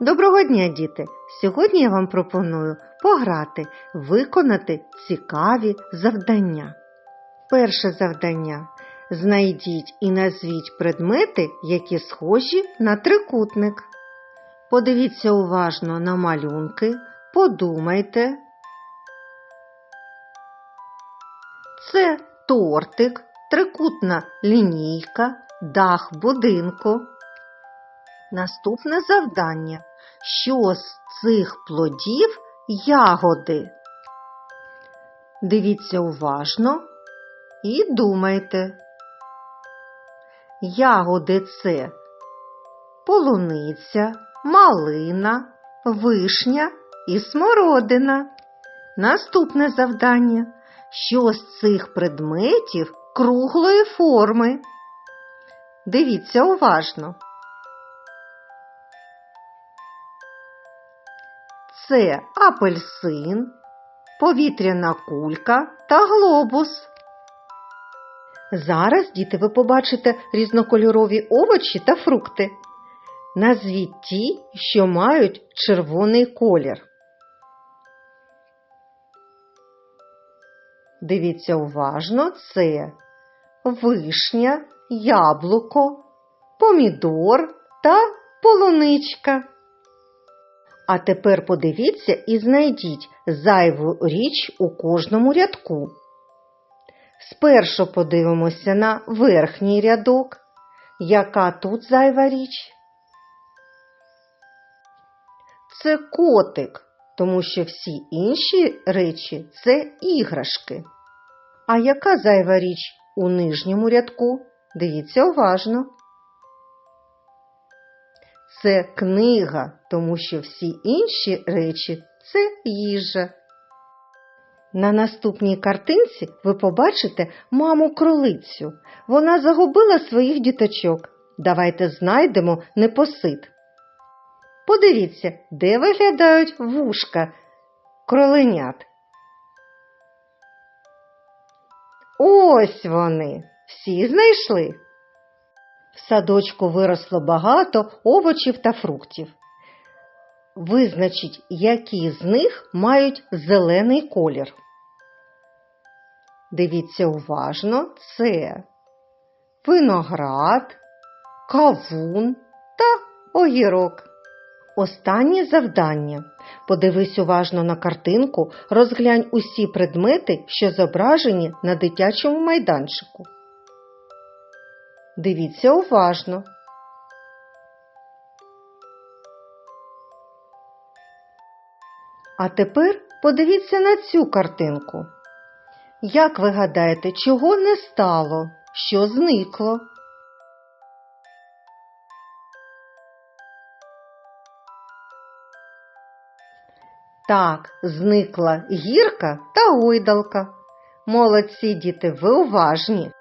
Доброго дня, діти! Сьогодні я вам пропоную пограти, виконати цікаві завдання. Перше завдання. Знайдіть і назвіть предмети, які схожі на трикутник. Подивіться уважно на малюнки, подумайте. Це тортик, трикутна лінійка, дах будинку. Наступне завдання. Що з цих плодів ягоди? Дивіться уважно і думайте. Ягоди це полуниця, малина, вишня і смородина. Наступне завдання. Що з цих предметів круглої форми? Дивіться уважно. Це апельсин, повітряна кулька та глобус. Зараз, діти, ви побачите різнокольорові овочі та фрукти. Назвіть ті, що мають червоний колір. Дивіться уважно, це вишня, яблуко, помідор та полуничка. А тепер подивіться і знайдіть зайву річ у кожному рядку. Спершу подивимося на верхній рядок. Яка тут зайва річ? Це котик, тому що всі інші речі це іграшки. А яка зайва річ у нижньому рядку? Дивіться уважно. Це книга, тому що всі інші речі це їжа. На наступній картинці ви побачите маму кролицю. Вона загубила своїх діточок. Давайте знайдемо непосид. Подивіться, де виглядають вушка кроленят. Ось вони. Всі знайшли. В садочку виросло багато овочів та фруктів. Визначіть, які з них мають зелений колір. Дивіться уважно, це виноград, кавун та огірок. Останнє завдання. Подивись уважно на картинку, розглянь усі предмети, що зображені на дитячому майданчику. Дивіться уважно. А тепер подивіться на цю картинку. Як ви гадаєте, чого не стало? Що зникло? Так, зникла гірка та гойдалка. Молодці діти, ви уважні.